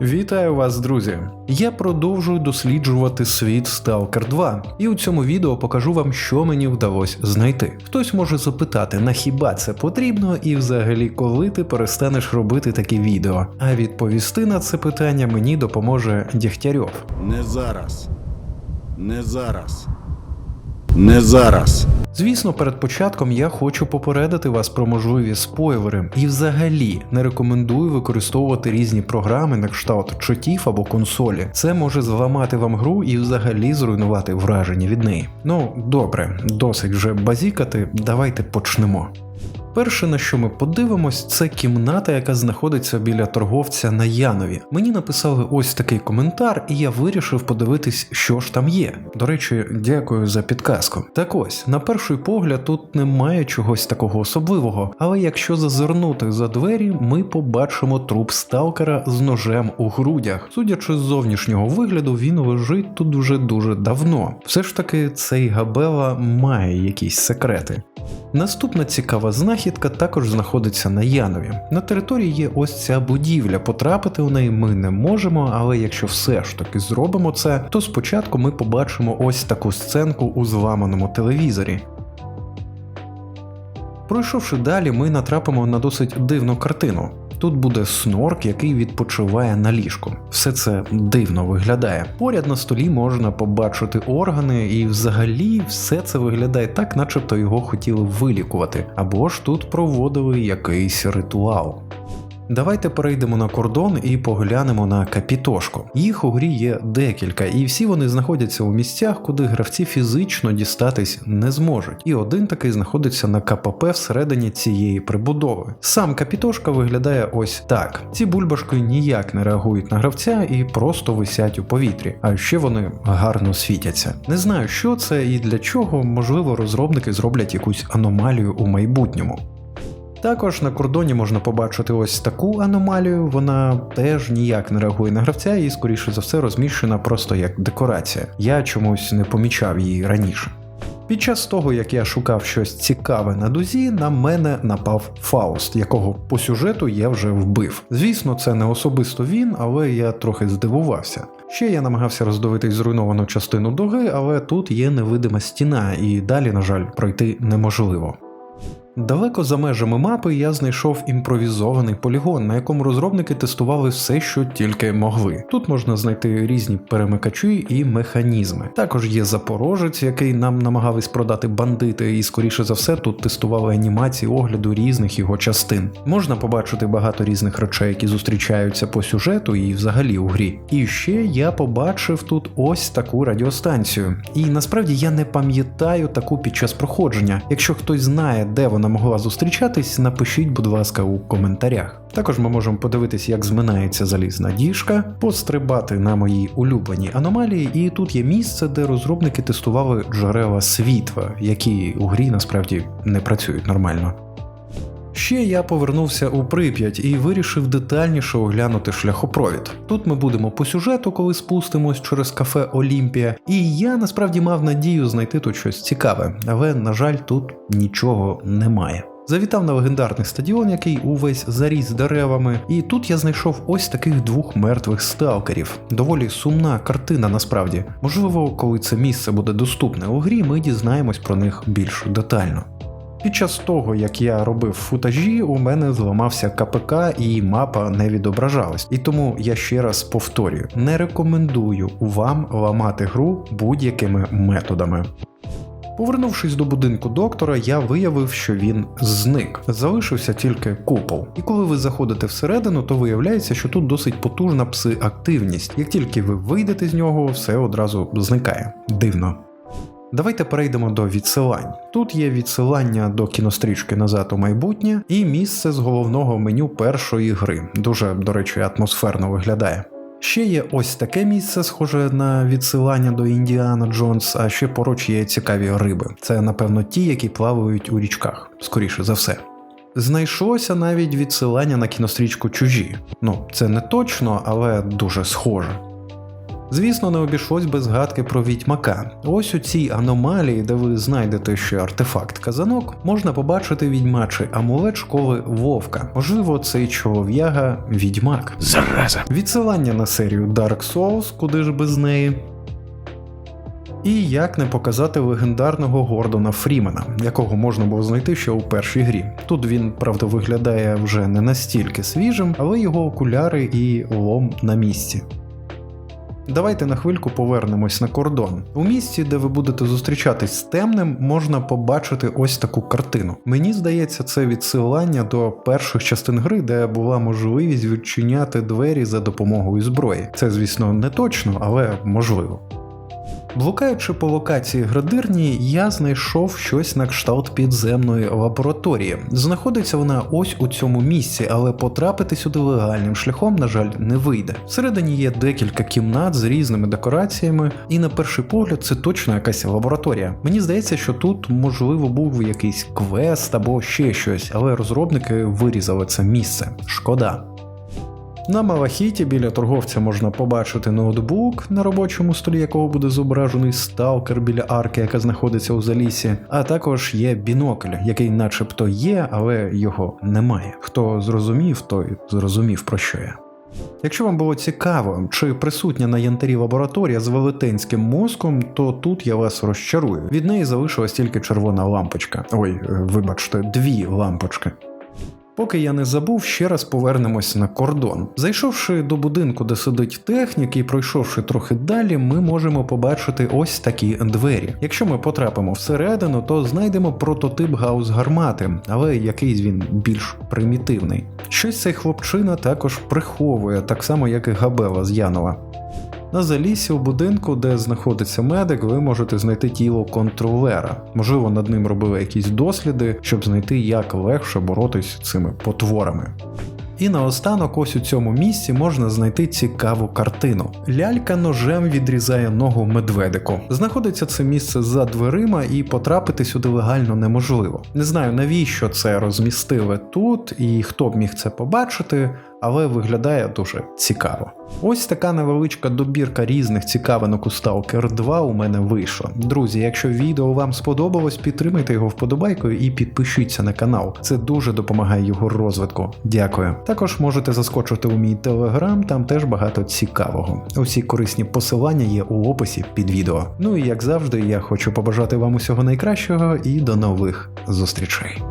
Вітаю вас, друзі! Я продовжую досліджувати світ Stalker 2, і у цьому відео покажу вам, що мені вдалося знайти. Хтось може запитати, на хіба це потрібно, і взагалі коли ти перестанеш робити такі відео. А відповісти на це питання мені допоможе Дігтярьов. Не зараз. Не зараз. Не зараз. Звісно, перед початком я хочу попередити вас про можливі спойлери і взагалі не рекомендую використовувати різні програми на кшталт чотів або консолі. Це може зламати вам гру і взагалі зруйнувати враження від неї. Ну добре, досить вже базікати, давайте почнемо. Перше, на що ми подивимось, це кімната, яка знаходиться біля торговця на Янові. Мені написали ось такий коментар, і я вирішив подивитись, що ж там є. До речі, дякую за підказку. Так ось, на перший погляд, тут немає чогось такого особливого, але якщо зазирнути за двері, ми побачимо труп сталкера з ножем у грудях. Судячи з зовнішнього вигляду, він лежить тут вже дуже давно. Все ж таки, цей Габела має якісь секрети. Наступна цікава знахідка також знаходиться на Янові. На території є ось ця будівля. Потрапити у неї ми не можемо, але якщо все ж таки зробимо це, то спочатку ми побачимо ось таку сценку у зламаному телевізорі. Пройшовши далі, ми натрапимо на досить дивну картину. Тут буде снорк, який відпочиває на ліжку. Все це дивно виглядає. Поряд на столі можна побачити органи, і взагалі все це виглядає так, начебто його хотіли вилікувати, або ж тут проводили якийсь ритуал. Давайте перейдемо на кордон і поглянемо на капітошку. Їх у грі є декілька, і всі вони знаходяться у місцях, куди гравці фізично дістатись не зможуть. І один такий знаходиться на КПП всередині цієї прибудови. Сам капітошка виглядає ось так: ці бульбашки ніяк не реагують на гравця і просто висять у повітрі, а ще вони гарно світяться. Не знаю, що це і для чого, можливо, розробники зроблять якусь аномалію у майбутньому. Також на кордоні можна побачити ось таку аномалію, вона теж ніяк не реагує на гравця і, скоріше за все, розміщена просто як декорація. Я чомусь не помічав її раніше. Під час того, як я шукав щось цікаве на дузі, на мене напав Фауст, якого по сюжету я вже вбив. Звісно, це не особисто він, але я трохи здивувався. Ще я намагався роздивитись зруйновану частину дуги, але тут є невидима стіна, і далі, на жаль, пройти неможливо. Далеко за межами мапи я знайшов імпровізований полігон, на якому розробники тестували все, що тільки могли. Тут можна знайти різні перемикачі і механізми. Також є запорожець, який нам намагались продати бандити, і скоріше за все тут тестували анімації огляду різних його частин. Можна побачити багато різних речей, які зустрічаються по сюжету і взагалі у грі. І ще я побачив тут ось таку радіостанцію. І насправді я не пам'ятаю таку під час проходження. Якщо хтось знає, де вона могла зустрічатись, напишіть, будь ласка, у коментарях. Також ми можемо подивитись, як зминається залізна діжка, пострибати на мої улюблені аномалії, і тут є місце, де розробники тестували джерела світла, які у грі насправді не працюють нормально. Ще я повернувся у Прип'ять і вирішив детальніше оглянути шляхопровід. Тут ми будемо по сюжету, коли спустимось через кафе Олімпія, і я насправді мав надію знайти тут щось цікаве, але на жаль, тут нічого немає. Завітав на легендарний стадіон, який увесь заріс деревами, і тут я знайшов ось таких двох мертвих сталкерів. Доволі сумна картина насправді. Можливо, коли це місце буде доступне у грі, ми дізнаємось про них більш детально. Під час того, як я робив футажі, у мене зламався КПК і мапа не відображалась. І тому я ще раз повторюю: не рекомендую вам ламати гру будь-якими методами. Повернувшись до будинку доктора, я виявив, що він зник. Залишився тільки купол. І коли ви заходите всередину, то виявляється, що тут досить потужна пси-активність. Як тільки ви вийдете з нього, все одразу зникає. Дивно. Давайте перейдемо до відсилань. Тут є відсилання до кінострічки назад у майбутнє і місце з головного меню першої гри. Дуже, до речі, атмосферно виглядає. Ще є ось таке місце, схоже на відсилання до Індіана Джонс, а ще поруч є цікаві риби. Це, напевно, ті, які плавають у річках, скоріше за все. Знайшлося навіть відсилання на кінострічку чужі. Ну, це не точно, але дуже схоже. Звісно, не обійшлось без згадки про відьмака. Ось у цій аномалії, де ви знайдете ще артефакт казанок, можна побачити відьмачий амулет школи Вовка. Можливо, цей чолов'яга відьмак. Зараза. Відсилання на серію Dark Souls, куди ж без неї. І як не показати легендарного Гордона Фрімена, якого можна було знайти ще у першій грі. Тут він, правда, виглядає вже не настільки свіжим, але його окуляри і лом на місці. Давайте на хвильку повернемось на кордон. У місці, де ви будете зустрічатись з темним, можна побачити ось таку картину. Мені здається, це відсилання до перших частин гри, де була можливість відчиняти двері за допомогою зброї. Це, звісно, не точно, але можливо. Блукаючи по локації градирні, я знайшов щось на кшталт підземної лабораторії. Знаходиться вона ось у цьому місці, але потрапити сюди легальним шляхом, на жаль, не вийде. Всередині є декілька кімнат з різними декораціями, і на перший погляд це точно якась лабораторія. Мені здається, що тут можливо був якийсь квест або ще щось, але розробники вирізали це місце. Шкода. На Малахіті біля торговця можна побачити ноутбук, на робочому столі якого буде зображений сталкер біля арки, яка знаходиться у залісі, а також є бінокль, який начебто є, але його немає. Хто зрозумів, той зрозумів про що я. Якщо вам було цікаво, чи присутня на янтарі лабораторія з велетенським мозком, то тут я вас розчарую. Від неї залишилась тільки червона лампочка. Ой, е, вибачте, дві лампочки. Поки я не забув, ще раз повернемось на кордон. Зайшовши до будинку, де сидить технік, і пройшовши трохи далі, ми можемо побачити ось такі двері. Якщо ми потрапимо всередину, то знайдемо прототип гаус гармати, але якийсь він більш примітивний. Щось цей хлопчина також приховує, так само як і Габела з Янова. На залісі у будинку, де знаходиться медик, ви можете знайти тіло контролера. Можливо, над ним робили якісь досліди, щоб знайти, як легше боротись з цими потворами. І наостанок, ось у цьому місці можна знайти цікаву картину. Лялька ножем відрізає ногу медведику. Знаходиться це місце за дверима, і потрапити сюди легально неможливо. Не знаю навіщо це розмістили тут і хто б міг це побачити, але виглядає дуже цікаво. Ось така невеличка добірка різних цікавинок у Stalker 2 у мене вийшла. Друзі, якщо відео вам сподобалось, підтримайте його вподобайкою і підпишіться на канал. Це дуже допомагає його розвитку. Дякую. Також можете заскочити у мій телеграм, там теж багато цікавого. Усі корисні посилання є у описі під відео. Ну і як завжди, я хочу побажати вам усього найкращого і до нових зустрічей.